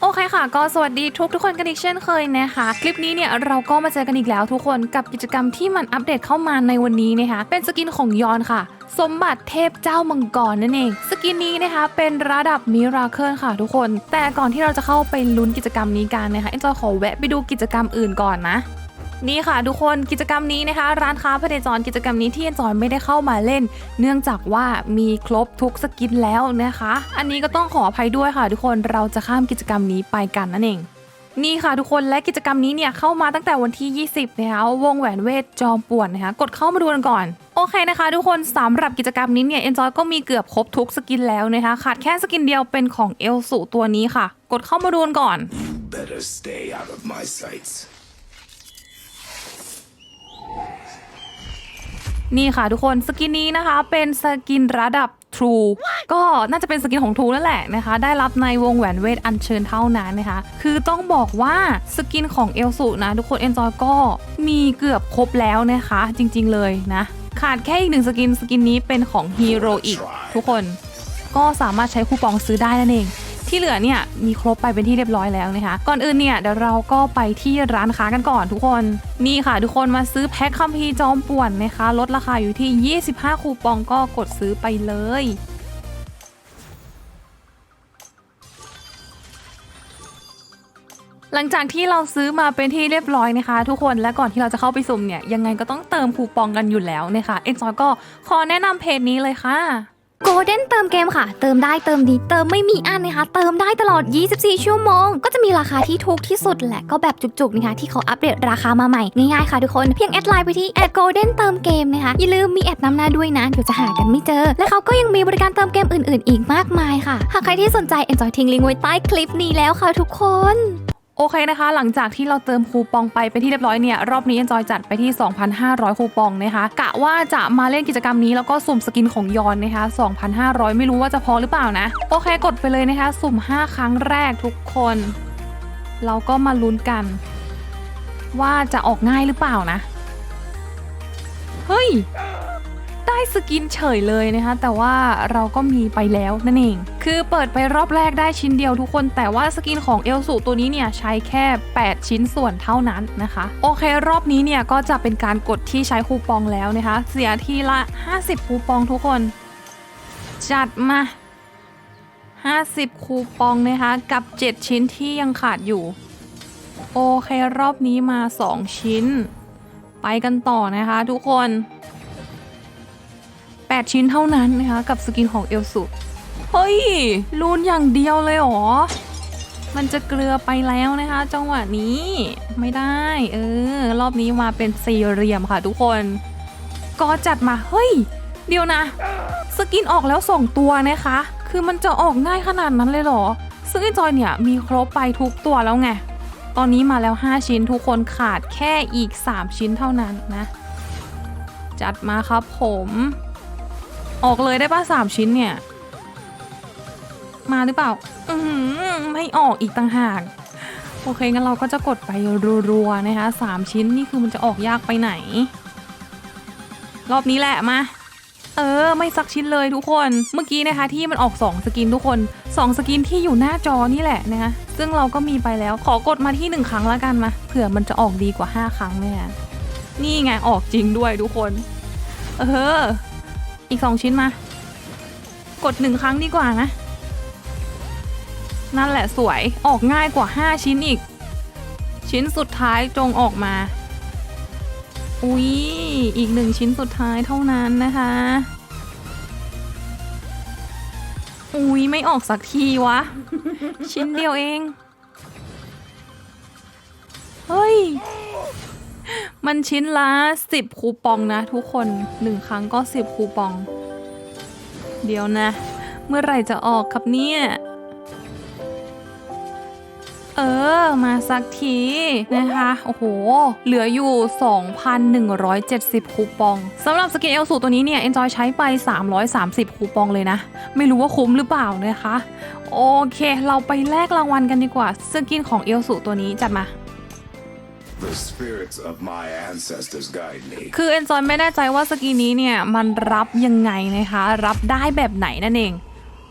โอเคค่ะ ก็สวัสดีทุกทุกคนกันอีกเช่นเคยนะคะ คลิปนี้เนี่ยเราก็มาเจอกันอีกแล้วทุกคนกับกิจกรรมที่มันอัปเดตเข้ามาในวันนี้นะคะ เป็นสกินของยอนค่ะ สมบัติเทพเจ้ามังกรนั่นเองสกินนี้นะคะเป็นระดับมิราเคิลค่ะ ทุกคน แต่ก่อนที่เราจะเข้าไปลุ้นกิจกรรมนี้กันนะคะเอ็นจอยขอแวะไปดูกิจกรรมอื่นก่อนนะ นี่ค่ะทุกคนกิจกรรมนี้นะคะ ร้านค้าพเนจรกิจกรรมนี้ที่เอ็นจอยไม่ได้เข้ามาเล่น เนื่องจากว่ามีครบทุกสกินแล้วนะคะ อันนี้ก็ต้องขออภัยด้วยค่ะ ทุกคนเราจะข้ามกิจกรรมนี้ไปกันนั่นเองนี่ค่ะทุกคนและกิจกรรมนี้เนี่ยเข้ามาตั้งแต่วันที่ 20 นะคะวงแหวนเวทจอมป่วนนะคะกดเข้ามาดูกันก่อน โอเคนะคะ ทุกคนสำหรับกิจกรรมนี้เนี่ยเอ็นจอยก็มีเกือบครบทุกสกินแล้วนะคะขาดแค่สกินเดียวเป็นของเอลสูตัวนี้ค่ะ กดเข้ามาดูกันก่อน Better stay out of my sights. นี่ค่ะทุกคนสกินนี้นะคะเป็นสกินระดับ True ก็น่าจะเป็นสกินของ True นั่นแหละนะคะ ได้รับในวงแหวนเวทอัญเชิญเท่านั้นนะคะ คือต้องบอกว่าสกินของเอลสุนะ ทุกคนเอนจอยก็มีเกือบครบแล้วนะคะ จริงๆเลยนะ ขาดแค่อีกหนึ่งสกินสกินนี้เป็นของฮีโร่อีกทุกคน ก็สามารถใช้คูปองซื้อได้นั่นเอง ที่เหลือเนี่ยมีครบไปเป็นที่เรียบร้อยแล้วนะคะ ก่อนอื่นเนี่ยเดี๋ยวเราก็ไปที่ร้านค้ากันก่อนทุกคน นี่ค่ะ ทุกคนมาซื้อแพ็คคัมภีร์จอมป่วนนะคะ ลดราคาอยู่ที่ 25 คูปองก็กดซื้อไปเลยหลังจากที่เราซื้อมาเป็นที่เรียบร้อยนะคะ ทุกคนและก่อนที่เราจะเข้าไปสุ่มเนี่ยยังไงก็ต้องเติมคูปองกันอยู่แล้วนะคะเอ็นจอยก็ขอแนะนำเพจนี้เลยค่ะ โกลเด้นเติมเกมค่ะ เติมได้เติมดีเติมไม่มีอันนะคะ เติมได้ตลอด 24 ชั่วโมง ก็จะมีราคาที่ถูกที่สุดและก็แบบจุกๆนะคะที่เขาอัปเดตราคามาใหม่ ง่ายๆค่ะทุกคน เพียงแอดไลน์ไปที่แอดโกลเด้นเติมเกมนะคะ อย่าลืมมีแอดนำหน้าด้วยนะเดี๋ยวจะหากันไม่เจอ และเขาก็ยังมีบริการเติมเกมอื่นๆ อีกมากมายค่ะ หากใครที่สนใจ enjoy ทิ้งลิงก์ไว้ใต้คลิปนี้แล้วค่ะทุกคน โอเคนะคะ หลังจากที่เราเติมคูปองไปเป็นที่เรียบร้อยเนี่ย รอบนี้จอยจัดไปที่ 2,500 คูปองนะคะ กะว่าจะมาเล่นกิจกรรมนี้แล้วก็สุ่มสกินของยอนนะคะ 2,500 ไม่รู้ว่าจะพอหรือเปล่านะ โอเคกดไปเลยนะคะ สุ่ม 5 ครั้งแรกทุกคน เราก็มาลุ้นกัน ว่าจะออกง่ายหรือเปล่านะ เฮ้ย ได้สกินเฉยเลยนะคะแต่ว่าเราก็มีไปแล้วนั่นเอง คือเปิดไปรอบแรกได้ชิ้นเดียวทุกคน แต่ว่าสกินของเอลสูตัวนี้เนี่ยใช้แค่ 8 ชิ้นส่วนเท่านั้นนะคะ โอเครอบนี้เนี่ยก็จะเป็นการกดที่ใช้คูปองแล้วนะคะเสียทีละ 50 คูปองทุกคน จัดมา50 คูปองนะคะ กับ 7 ชิ้นที่ยังขาดอยู่ โอเครอบนี้มา 2 ชิ้น ไปกันต่อนะคะทุกคน 8 ชิ้นเท่านั้นนะคะ กับสกินของเอลสุเฮ้ยลูนอย่างเดียวเลยหรอ มันจะเกลือไปแล้วนะคะ จังหวะนี้ไม่ได้ เออ รอบนี้มาเป็นสี่เหลี่ยมค่ะทุกคน ก็จัดมา เฮ้ย เดี๋ยวนะ สกินออกแล้ว2ตัวนะคะ คือมันจะออกง่ายขนาดนั้นเลยหรอ ซึ่งไอจอยเนี่ยมีครบไปทุกตัวแล้วไง ตอนนี้มาแล้ว 5 ชิ้นทุกคนขาดแค่อีก 3 ชิ้นเท่านั้นนะ จัดมาครับผม ออกเลยได้ป่ะสามชิ้นเนี่ย มาหรือเปล่า อืไม่ออกอีกต่างหาก โอเคงั้นเราก็จะกดไปรัวๆนะคะสามชิ้นนี่คือมันจะออกยากไปไหน รอบนี้แหละมาเออ ไม่สักชิ้นเลยทุกคน เมื่อกี้นะคะที่มันออก 2 สกินทุกคน 2 สกินที่อยู่หน้าจอนี่แหละนะคะซึ่งเราก็มีไปแล้วขอกดมาที่ 1 ครั้งแล้วกันมาเผื่อมันจะออกดีกว่า 5 ครั้งแม่นี่ไงออกจริงด้วยทุกคน เออ อีกสองชิ้นมา กดหนึ่งครั้งดีกว่านะ นั่นแหละสวยออกง่ายกว่า 5 ชิ้นอีก ชิ้นสุดท้ายจงออกมา อุ๊ย อีกหนึ่งชิ้นสุดท้ายเท่านั้นนะคะ อุ๊ย ไม่ออกสักทีวะ ชิ้นเดียวเอง เฮ้ย มันชิ้นละ 10 คูปองนะทุกคน 1 ครั้งก็ 10 คูปอง เดี๋ยวนะ เมื่อไหร่จะออกครับเนี่ย เออ มาสักทีนะคะ โอ้โห เหลืออยู่ 2,170 คูปองสำหรับสกินเอลสูตัวนี้เนี่ย Enjoy ใช้ไป 330 คูปองเลยนะ ไม่รู้ว่าคุ้มหรือเปล่านะคะ โอเค เราไปแลกรางวัลกันดีกว่า สกินของเอลสูตัวนี้จัดมา The spirits of my ancestors guide me. คือเอนจอยไม่แน่ใจว่าสกีนี้เนี่ย มันรับยังไงนะคะ รับได้แบบไหนนั่นเอง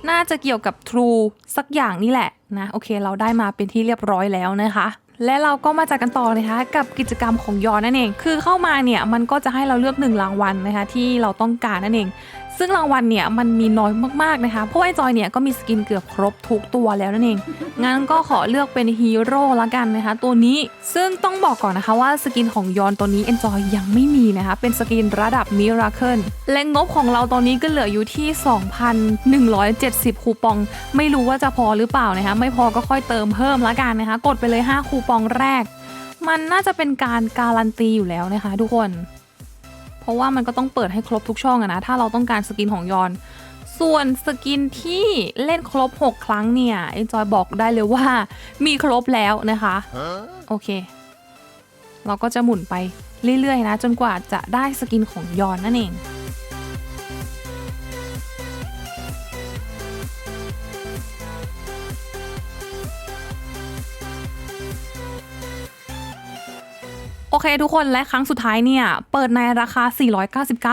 น่าจะเกี่ยวกับ True สักอย่างนี่แหละนะ โอเคเราได้มาเป็นที่เรียบร้อยแล้วนะคะและเราก็มาจากกันต่อนะคะกับกิจกรรมของยอนนั่นเอง คือเข้ามาเนี่ยมันก็จะให้เราเลือกหนึ่งรางวัลนะคะที่เราต้องการนั่นเอง ซึ่งรางวัลเนี่ยมันมีน้อยมากๆนะคะ เพราะไอ้จอยเนี่ยก็มีสกินเกือบครบทุกตัวแล้วนั่นเอง งั้นก็ขอเลือกเป็นฮีโร่ละกันนะคะ ตัวนี้ซึ่งต้องบอกก่อนนะคะว่าสกินของยอนตัวนี้ Enjoy ยังไม่มีนะคะ เป็นสกินระดับมิราเคิลและงบของเราตอนนี้ก็เหลืออยู่ที่ 2,170 คูปอง ไม่รู้ว่าจะพอหรือเปล่านะคะไม่พอก็ค่อยเติมเพิ่มละกันนะคะ กดไปเลย 5 คูปองแรก มันน่าจะเป็นการการันตีอยู่แล้วนะคะ ทุกคน เพราะว่ามันก็ต้องเปิดให้ครบทุกช่องอะนะ ถ้าเราต้องการสกินของยอน ส่วนสกินที่เล่นครบ 6 ครั้งเนี่ยเอ็นจอยบอกได้เลยว่า มีครบแล้วนะคะ โอเค เราก็จะหมุนไปเรื่อยๆนะ จนกว่าจะได้สกินของยอนนั่นเอง เคทุกคนและครั้งสุดท้ายเนี่ย เปิดในราคา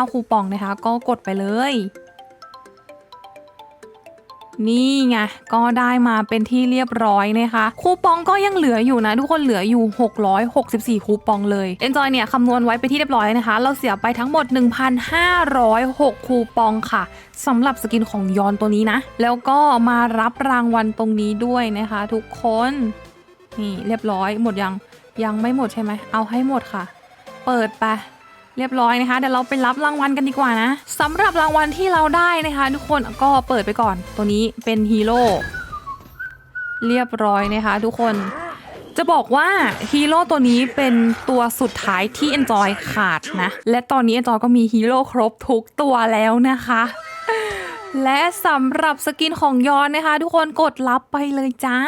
499 คูปองนะคะ ก็กดไปเลย นี่ไง ก็ได้มาเป็นที่เรียบร้อยนะคะ คูปองก็ยังเหลืออยู่นะ ทุกคนเหลืออยู่ 664 คูปองเลย Enjoy เนี่ยคำนวณไว้ไปที่เรียบร้อยนะคะ เราเสียไปทั้งหมด 1,506 คูปองค่ะสำหรับสกินของยอนตัวนี้นะ แล้วก็มารับรางวัลตรงนี้ด้วยนะคะ ทุกคน นี่เรียบร้อยหมดยัง ยังไม่หมดใช่ไหม เอาให้หมดค่ะ เปิดไปเรียบร้อยนะคะเดี๋ยวเราไปรับรางวัลกันดีกว่านะสำหรับรางวัลที่เราได้นะคะ ทุกคนก็เปิดไปก่อน ตัวนี้เป็นฮีโร่เรียบร้อยนะคะ ทุกคนจะบอกว่าฮีโร่ตัวนี้เป็นตัวสุดท้ายที่ Enjoy ขาดนะ และตอนนี้ Enjoy ก็มีฮีโร่ครบทุกตัวแล้วนะคะ และสำหรับสกินของยอนนะคะ ทุกคนกดรับไปเลยจ้า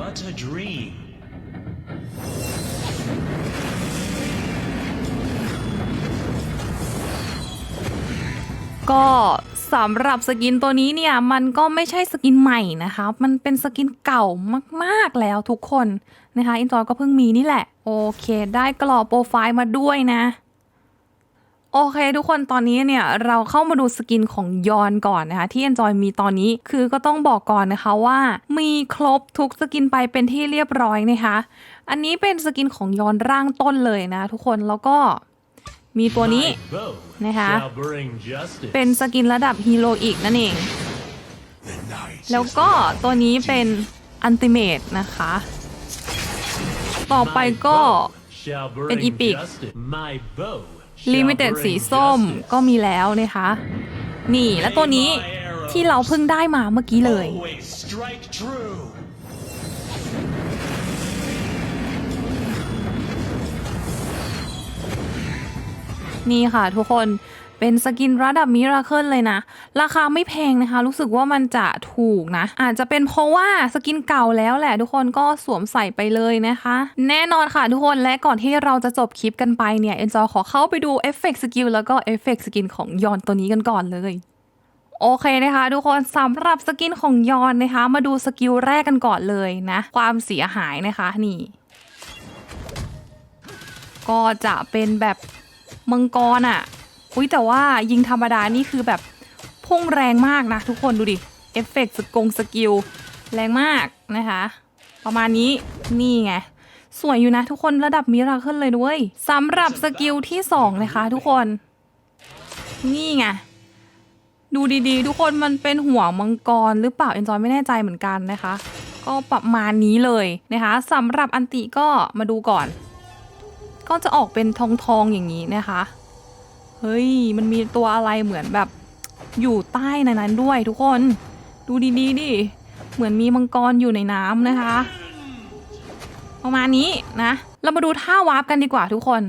but a dream. ก็สำหรับสกินตัวนี้เนี่ยมันก็ไม่ใช่สกินใหม่นะคะ มันเป็นสกินเก่ามากๆแล้วทุกคนนะคะอินจอยก็เพิ่งมีนี่แหละ โอเค ได้กรอบโปรไฟล์มาด้วยนะ โอเคทุกคนตอนนี้เนี่ยเราเข้ามาดูสกินของยอนก่อนนะคะ ที่ Enjoy มีตอนนี้คือก็ต้องบอกก่อนนะคะว่า มีครบทุกสกินไปเป็นที่เรียบร้อยนะคะ อันนี้เป็นสกินของยอนร่างต้นเลยนะ ทุกคนแล้วก็มีตัวนี้นะคะ เป็นสกินระดับฮีโร่อีกนั่นเอง แล้วก็ตัวนี้เป็นอันติเมตนะคะ ต่อไปก็เป็น Epic justice. My bow shall ลิมิเต็ด bring สีส้ม justice. ก็มีแล้วนะคะ นี่และตัวนี้ที่เราเพิ่งได้มาเมื่อกี้เลย Always strike true. นี่ค่ะทุกคน เป็นสกินระดับมิราเคิลเลยนะ ราคาไม่แพงนะคะ รู้สึกว่ามันจะถูกนะ อาจจะเป็นเพราะว่าสกินเก่าแล้วแหละ ทุกคนก็สวมใส่ไปเลยนะคะ แน่นอนค่ะทุกคนและก่อนที่เราจะจบคลิปกันไปเนี่ยเอ็นจอขอเข้าไปดูเอฟเฟกต์สกิลแล้วก็เอฟเฟกต์สกินของยอนตัวนี้กันก่อนเลยโอเคนะคะทุกคนสำหรับสกินของยอนนะคะ มาดูสกิลแรกกันก่อนเลยนะ ความเสียหายนะคะนี่ ก็จะเป็นแบบมังกรอะ่ะ อุ้ยแต่ว่ายิงธรรมดานี่คือแบบพุ่งแรงมากนะทุกคนดูดิ เอฟเฟกต์สกงสกิลแรงมากนะคะ ประมาณนี้นี่ไง สวยอยู่นะทุกคนระดับมิราเคิลเลยด้วยสำหรับสกิลที่สองนะคะทุกคน นี่ไงดูดีๆ ทุกคนมันเป็นหัวมังกรหรือเปล่าเอนจอยไม่แน่ใจเหมือนกันนะคะ ก็ประมาณนี้เลยนะคะสำหรับอันติก็มาดูก่อน ก็จะออกเป็นทองทองๆอย่างนี้นะคะ เฮ้ย มันมีตัวอะไรเหมือนแบบ อยู่ใต้ในนั้นด้วยทุกคน ดูดีๆดิ เหมือนมีมังกรอยู่ในน้ำนะคะ ประมาณนี้นะ เรามาดูท่าวาร์ปกันดีกว่าทุกคน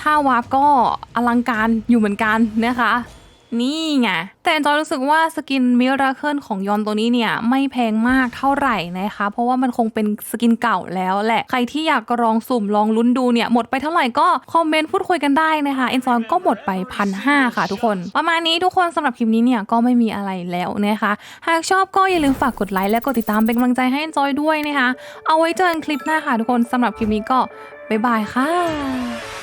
ท่าวาร์ปก็อลังการอยู่เหมือนกันนะคะ นี่ไง แต่จอยรู้สึกว่าสกินมิราเคิลของยอนตัวนี้เนี่ย ไม่แพงมากเท่าไหร่นะคะ เพราะว่ามันคงเป็นสกินเก่าแล้วแหละ ใครที่อยากลองสุ่มลองลุ้นดูเนี่ย หมดไปเท่าไหร่ก็คอมเมนต์พูดคุยกันได้นะคะเอ็นจอยก็หมดไปพันห้าค่ะทุกคน ประมาณนี้ทุกคนสำหรับคลิปนี้เนี่ยก็ไม่มีอะไรแล้วนะคะ หากชอบก็อย่าลืมฝากกดไลค์และกดติดตามเป็นกำลังใจให้เอ็นจอยด้วยนะคะ เอาไว้เจอกันคลิปหน้าค่ะทุกคนสำหรับคลิปนี้ก็บ๊ายบายค่ะ